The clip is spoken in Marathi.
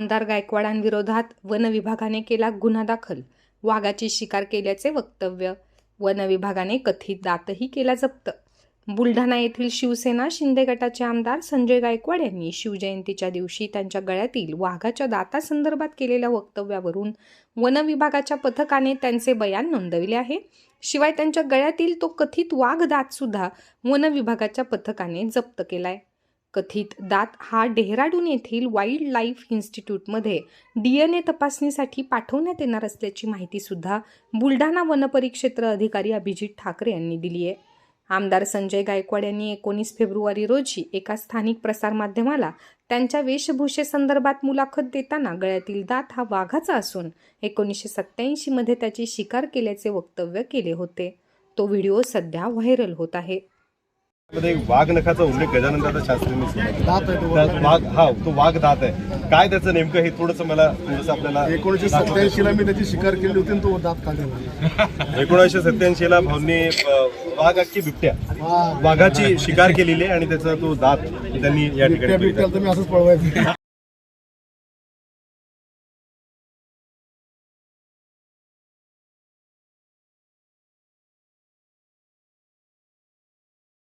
आमदार गायकवाडांविरोधात वन विभागाने केला गुन्हा दाखल. वाघाची शिकार केल्याचे वक्तव्य. वन विभागाने कथित दातही केला जप्त. बुलढाणा येथील शिवसेना शिंदे गटाचे आमदार संजय गायकवाड यांनी शिवजयंतीच्या दिवशी त्यांच्या गळ्यातील वाघाच्या दातासंदर्भात केलेल्या वक्तव्यावरून वन विभागाच्या पथकाने त्यांचे बयान नोंदविले आहे. शिवाय त्यांच्या गळ्यातील तो कथित वाघ दात सुद्धा वन विभागाच्या पथकाने जप्त केलाय. कथित दात हा डेहराडून येथील वाईल्ड लाईफ इन्स्टिट्यूटमध्ये डी एन ए तपासणीसाठी पाठवण्यात येणार असल्याची माहितीसुद्धा बुलढाणा वनपरिक्षेत्र अधिकारी अभिजित ठाकरे यांनी दिली आहे. आमदार संजय गायकवाड यांनी एकोणीस फेब्रुवारी रोजी एका स्थानिक प्रसारमाध्यमाला त्यांच्या वेशभूषेसंदर्भात मुलाखत देताना गळ्यातील दात हा वाघाचा असून एकोणीसशे सत्त्याऐंशीमध्ये त्याची शिकार केल्याचे वक्तव्य केले होते. तो व्हिडिओ सध्या व्हायरल होत आहे. मध्ये एक वाघ नखाचा उल्लेख गजानन दादा शास्त्रींनी वाघ. हा तो वाघ दात आहे. काय त्याचं नेमकं हे थोडंसं मला थोडंसं आपल्याला एकोणीसशे सत्याऐंशी ला मी त्याची शिकार केली होती आणि तो दात काढला. एकोणीसशे सत्याऐंशी ला भाऊंनी वाघ अख्खी बिबट्या. वाघाची शिकार केलेली आहे आणि त्याचा तो दात त्यांनी या ठिकाणी असंच पळवायचं.